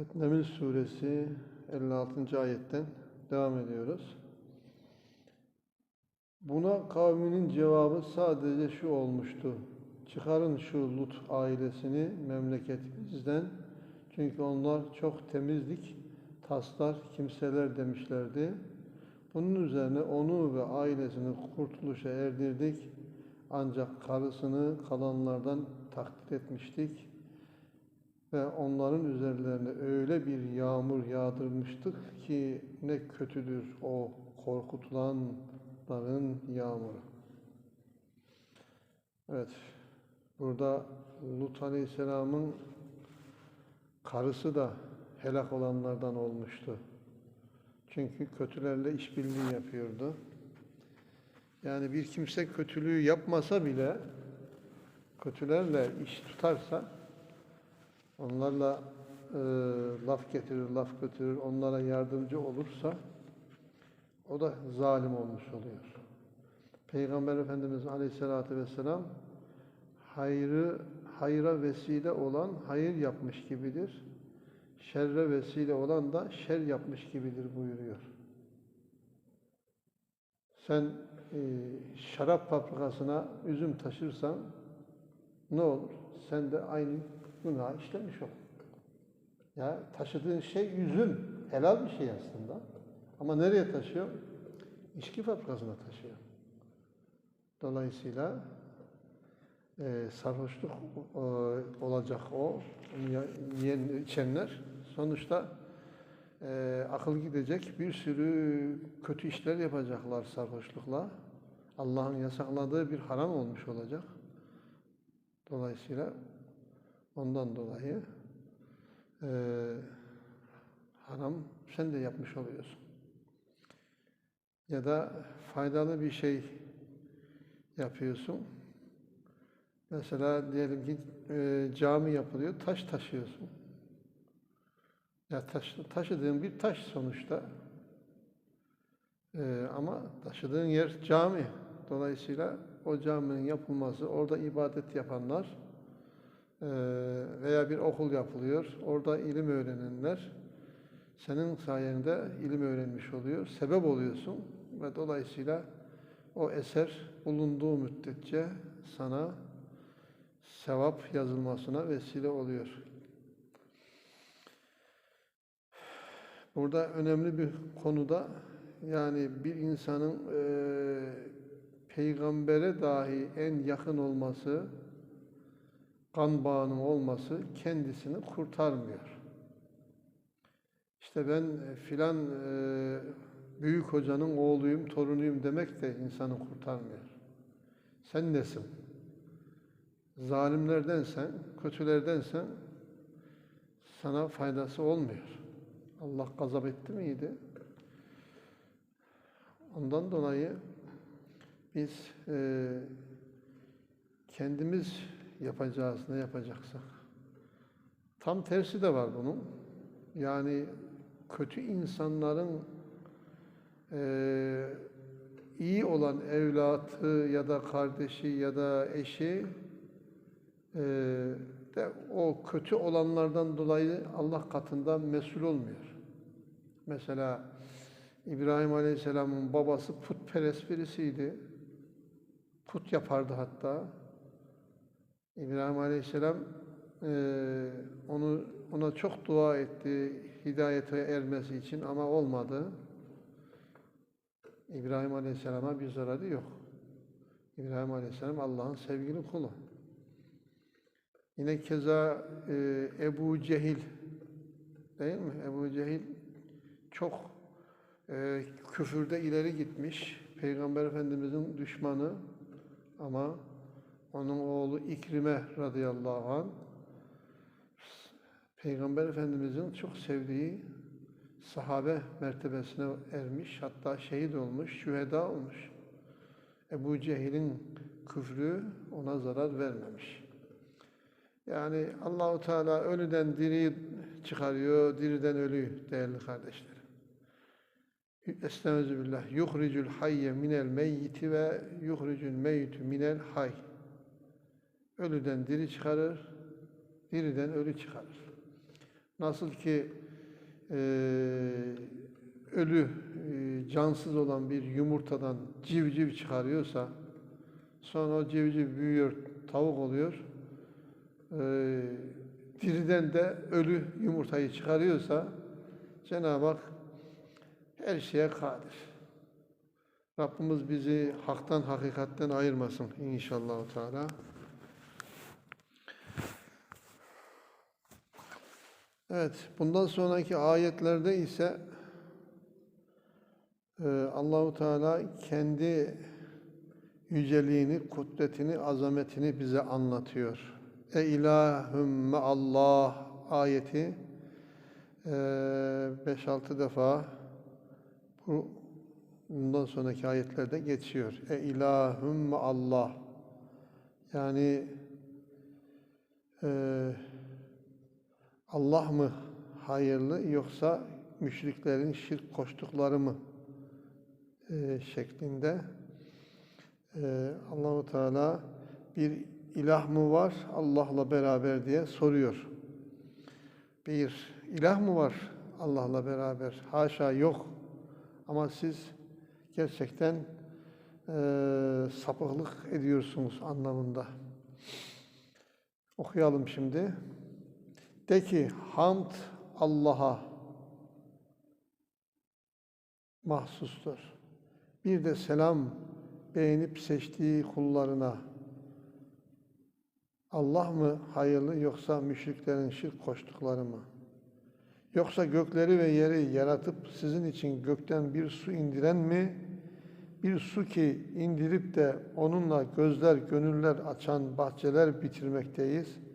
Evet, Neml suresi 56. ayetten devam ediyoruz. Buna kavminin cevabı sadece şu olmuştu. Çıkarın şu Lut ailesini memleketimizden. Çünkü onlar çok temizlik, taslar, kimseler demişlerdi. Bunun üzerine onu ve ailesini kurtuluşa erdirdik. Ancak karısını kalanlardan takdir etmiştik ve onların üzerlerine öyle bir yağmur yağdırmıştık ki ne kötüdür o korkutulanların yağmuru. Evet, burada Lut Aleyhisselam'ın karısı da helak olanlardan olmuştu. Çünkü kötülerle işbirliği yapıyordu. Yani bir kimse kötülüğü yapmasa bile kötülerle iş tutarsa onlarla e, laf getirir, laf götürür, onlara yardımcı olursa o da zalim olmuş oluyor. Peygamber Efendimiz Aleyhisselatü Vesselam hayrı, hayra vesile olan hayır yapmış gibidir. Şerre vesile olan da şer yapmış gibidir buyuruyor. Sen e, şarap fabrikasına üzüm taşırsan ne olur? Sen de aynı günah işlemiş ol. Ya taşıdığın şey üzüm. Helal bir şey aslında. Ama nereye taşıyor? İçki fabrikasına taşıyor. Dolayısıyla e, sarhoşluk e, olacak o. Yiyen, içenler. Sonuçta e, akıl gidecek bir sürü kötü işler yapacaklar sarhoşlukla. Allah'ın yasakladığı bir haram olmuş olacak. Dolayısıyla ondan dolayı e, haram sen de yapmış oluyorsun. Ya da faydalı bir şey yapıyorsun. Mesela diyelim ki e, cami yapılıyor, taş taşıyorsun. Ya taş, taşıdığın bir taş sonuçta. E, ama taşıdığın yer cami. Dolayısıyla o caminin yapılması, orada ibadet yapanlar veya bir okul yapılıyor, orada ilim öğrenenler senin sayende ilim öğrenmiş oluyor, sebep oluyorsun ve dolayısıyla o eser bulunduğu müddetçe sana sevap yazılmasına vesile oluyor. Burada önemli bir konuda yani bir insanın e, peygambere dahi en yakın olması, kan bağının olması kendisini kurtarmıyor. İşte ben filan e, büyük hocanın oğluyum, torunuyum demek de insanı kurtarmıyor. Sen nesin? Zalimlerdensen, kötülerdensen sana faydası olmuyor. Allah gazap etti miydi? Ondan dolayı biz e, kendimiz yapacağız ne yapacaksak. Tam tersi de var bunun. Yani kötü insanların e, iyi olan evlatı ya da kardeşi ya da eşi e, de o kötü olanlardan dolayı Allah katında mesul olmuyor. Mesela İbrahim Aleyhisselam'ın babası putperest birisiydi. Put yapardı hatta. İbrahim Aleyhisselam e, onu ona çok dua etti hidayete ermesi için ama olmadı. İbrahim Aleyhisselam'a bir zararı yok. İbrahim Aleyhisselam Allah'ın sevgili kulu. Yine keza e, Ebu Cehil değil mi? Ebu Cehil çok e, küfürde ileri gitmiş. Peygamber Efendimizin düşmanı ama onun oğlu İkrime radıyallahu anh Peygamber Efendimizin çok sevdiği sahabe mertebesine ermiş, hatta şehit olmuş, şüheda olmuş. Ebu Cehil'in küfrü ona zarar vermemiş. Yani Allahu Teala ölüden diri çıkarıyor, diriden ölü değerli kardeşlerim. Estaizu billah. Yuhricul hayye minel meyyiti ve yuhricul meyyitu minel hay. Ölüden diri çıkarır, diriden ölü çıkarır. Nasıl ki eee, ölü, eee, cansız olan bir yumurtadan civciv çıkarıyorsa, sonra o civciv büyüyor, tavuk oluyor. Eee, diriden de ölü yumurtayı çıkarıyorsa, Cenab-ı Hak her şeye kadir. Rabbimiz bizi haktan, hakikatten ayırmasın inşallah Teala. Evet, bundan sonraki ayetlerde ise e, Allahu Teala kendi yüceliğini, kudretini, azametini bize anlatıyor. E ilahümme Allah ayeti 5-6 defa bu bundan sonraki ayetlerde geçiyor. E ilahümme Allah. Yani e, Allah mı hayırlı yoksa müşriklerin şirk koştukları mı e, şeklinde e, Allahu Teala bir ilah mı var Allah'la beraber diye soruyor. Bir ilah mı var Allah'la beraber? Haşa yok. Ama siz gerçekten e, sapıklık ediyorsunuz anlamında. Okuyalım şimdi. De ki hamd Allah'a mahsustur. Bir de selam beğenip seçtiği kullarına. Allah mı hayırlı yoksa müşriklerin şirk koştukları mı? Yoksa gökleri ve yeri yaratıp sizin için gökten bir su indiren mi? Bir su ki indirip de onunla gözler, gönüller açan bahçeler bitirmekteyiz.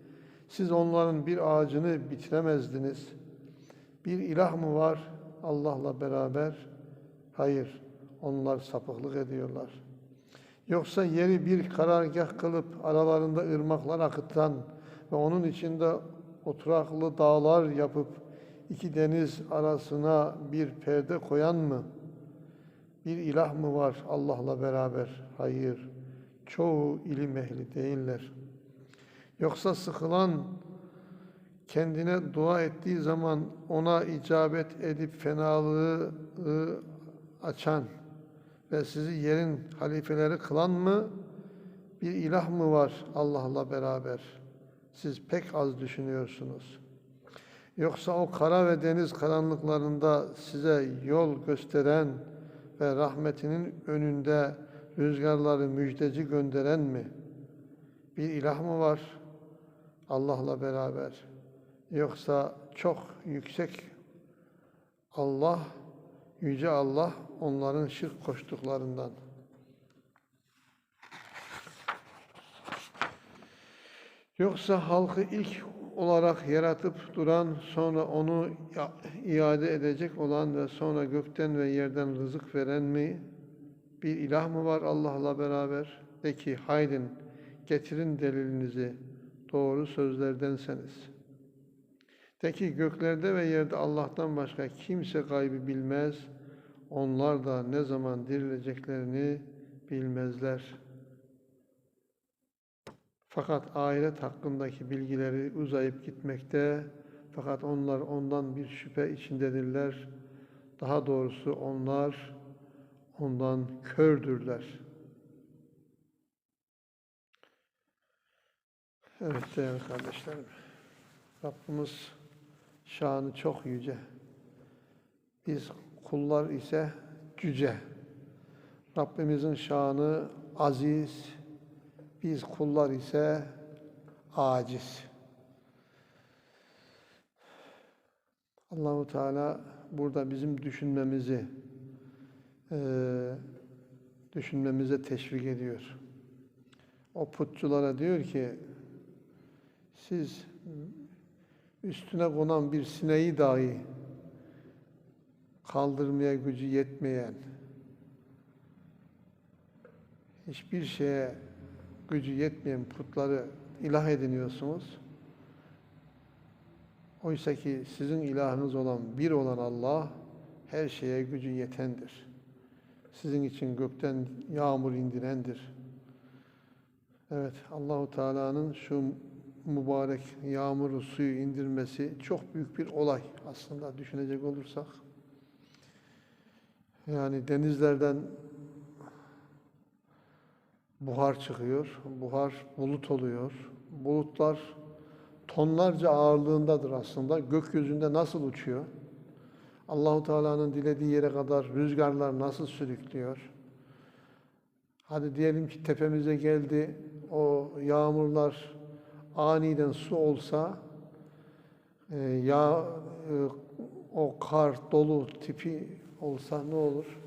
Siz onların bir ağacını bitiremezdiniz. Bir ilah mı var Allah'la beraber? Hayır, onlar sapıklık ediyorlar. Yoksa yeri bir karargah kılıp aralarında ırmaklar akıtan ve onun içinde oturaklı dağlar yapıp iki deniz arasına bir perde koyan mı? Bir ilah mı var Allah'la beraber? Hayır. Çoğu ilim ehli değiller. Yoksa sıkılan kendine dua ettiği zaman ona icabet edip fenalığı açan ve sizi yerin halifeleri kılan mı? Bir ilah mı var Allah'la beraber? Siz pek az düşünüyorsunuz. Yoksa o kara ve deniz karanlıklarında size yol gösteren ve rahmetinin önünde rüzgarları müjdeci gönderen mi? Bir ilah mı var Allah'la beraber? Yoksa çok yüksek Allah, yüce Allah onların şirk koştuklarından. Yoksa halkı ilk olarak yaratıp duran, sonra onu iade edecek olan ve sonra gökten ve yerden rızık veren mi? Bir ilah mı var Allah'la beraber? De ki haydin getirin delilinizi doğru sözlerdenseniz. De ki göklerde ve yerde Allah'tan başka kimse gaybı bilmez. Onlar da ne zaman dirileceklerini bilmezler. Fakat ahiret hakkındaki bilgileri uzayıp gitmekte. Fakat onlar ondan bir şüphe içindedirler. Daha doğrusu onlar ondan kördürler. Evet değerli kardeşlerim. Rabbimiz şanı çok yüce. Biz kullar ise cüce. Rabbimizin şanı aziz, biz kullar ise aciz. Allahu Teala burada bizim düşünmemizi e, düşünmemize teşvik ediyor. O putçulara diyor ki siz üstüne konan bir sineği dahi kaldırmaya gücü yetmeyen hiçbir şeye gücü yetmeyen putları ilah ediniyorsunuz. Oysa ki sizin ilahınız olan bir olan Allah her şeye gücü yetendir. Sizin için gökten yağmur indirendir. Evet Allahu Teala'nın şu mübarek yağmuru, suyu indirmesi çok büyük bir olay aslında düşünecek olursak. Yani denizlerden buhar çıkıyor, buhar bulut oluyor. Bulutlar tonlarca ağırlığındadır aslında. Gökyüzünde nasıl uçuyor? Allahu Teala'nın dilediği yere kadar rüzgarlar nasıl sürüklüyor? Hadi diyelim ki tepemize geldi, o yağmurlar aniden su olsa, e, ya e, o kar dolu tipi olsa ne olur?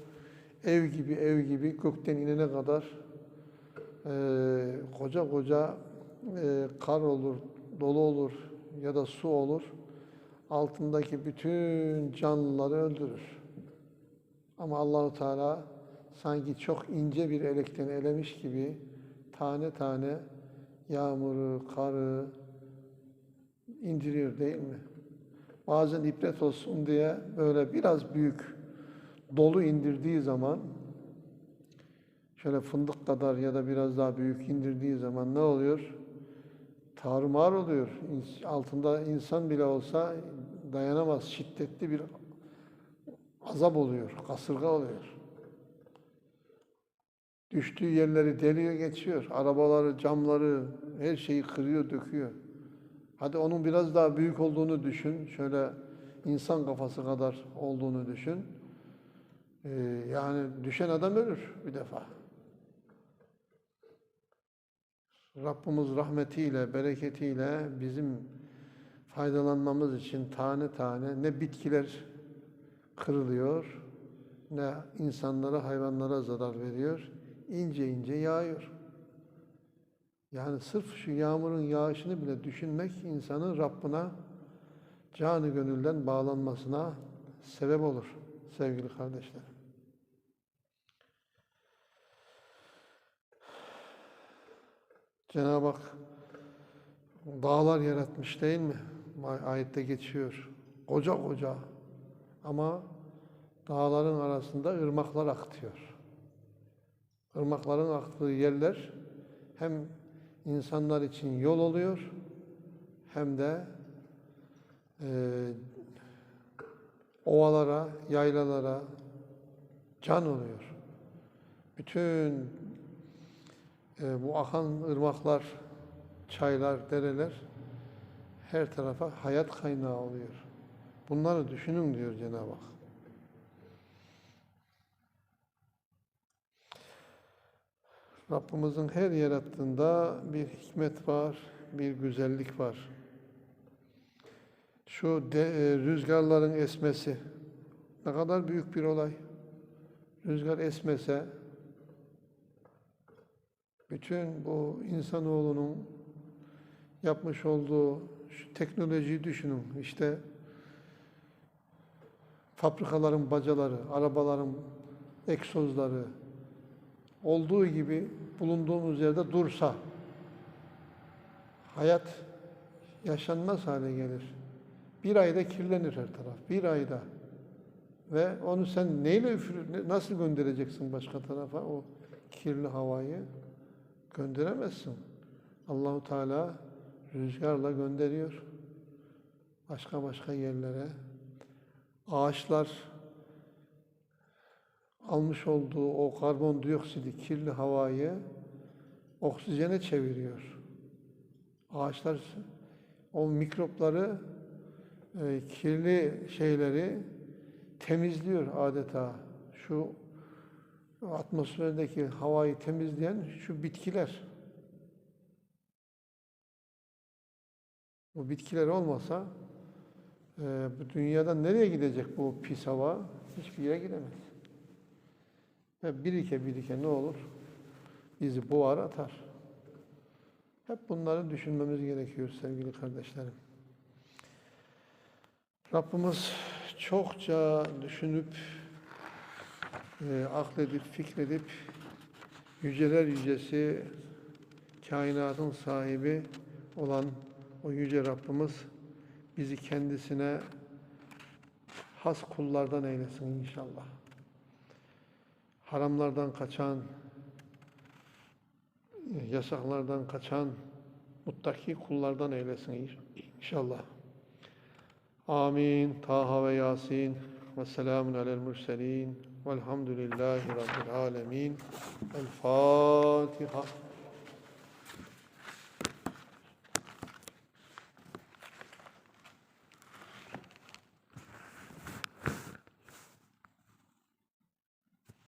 Ev gibi ev gibi gökten inene kadar e, koca koca e, kar olur, dolu olur ya da su olur. Altındaki bütün canlıları öldürür. Ama Allahu Teala sanki çok ince bir elekten elemiş gibi tane tane yağmuru, karı indiriyor değil mi? Bazen ibret olsun diye böyle biraz büyük dolu indirdiği zaman şöyle fındık kadar ya da biraz daha büyük indirdiği zaman ne oluyor? Tarumar oluyor. Altında insan bile olsa dayanamaz. Şiddetli bir azap oluyor, kasırga oluyor. Düştüğü yerleri deliyor geçiyor. Arabaları, camları, her şeyi kırıyor, döküyor. Hadi onun biraz daha büyük olduğunu düşün. Şöyle insan kafası kadar olduğunu düşün. Ee, yani düşen adam ölür bir defa. Rabbimiz rahmetiyle, bereketiyle bizim faydalanmamız için tane tane ne bitkiler kırılıyor, ne insanlara, hayvanlara zarar veriyor, ince ince yağıyor. Yani sırf şu yağmurun yağışını bile düşünmek insanın Rabbine canı gönülden bağlanmasına sebep olur sevgili kardeşlerim. Cenab-ı Hak dağlar yaratmış değil mi? Ay- Ayette geçiyor. Koca koca. Ama dağların arasında ırmaklar aktıyor. Irmakların aktığı yerler hem insanlar için yol oluyor hem de eee, ovalara, yaylalara can oluyor. Bütün e, bu akan ırmaklar, çaylar, dereler her tarafa hayat kaynağı oluyor. Bunları düşünün diyor Cenab-ı Hak. Rabbimizin her yarattığında bir hikmet var, bir güzellik var. Şu de, e, rüzgarların esmesi ne kadar büyük bir olay. Rüzgar esmese bütün bu insanoğlunun yapmış olduğu şu teknolojiyi düşünün. İşte fabrikaların bacaları, arabaların egzozları olduğu gibi bulunduğumuz yerde dursa hayat yaşanmaz hale gelir. Bir ayda kirlenir her taraf. Bir ayda. Ve onu sen neyle üfür, nasıl göndereceksin başka tarafa o kirli havayı? Gönderemezsin. Allahu Teala rüzgarla gönderiyor. Başka başka yerlere. Ağaçlar almış olduğu o karbondioksidi, kirli havayı oksijene çeviriyor. Ağaçlar o mikropları, e, kirli şeyleri temizliyor adeta. Şu atmosferdeki havayı temizleyen şu bitkiler. Bu bitkiler olmasa e, bu dünyada nereye gidecek bu pis hava? Hiçbir yere gidemez. Ve birike birike ne olur? Bizi boğar atar. Hep bunları düşünmemiz gerekiyor sevgili kardeşlerim. Rabbimiz çokça düşünüp, e, akledip, fikredip, yüceler yücesi, kainatın sahibi olan o yüce Rabbimiz bizi kendisine has kullardan eylesin inşallah. Haramlardan kaçan, yasaklardan kaçan, muttaki kullardan eylesin in- inşallah. Amin. Taha ve Yasin. Ve selamun alel murselin. Velhamdülillahi Rabbil alemin. El Fatiha.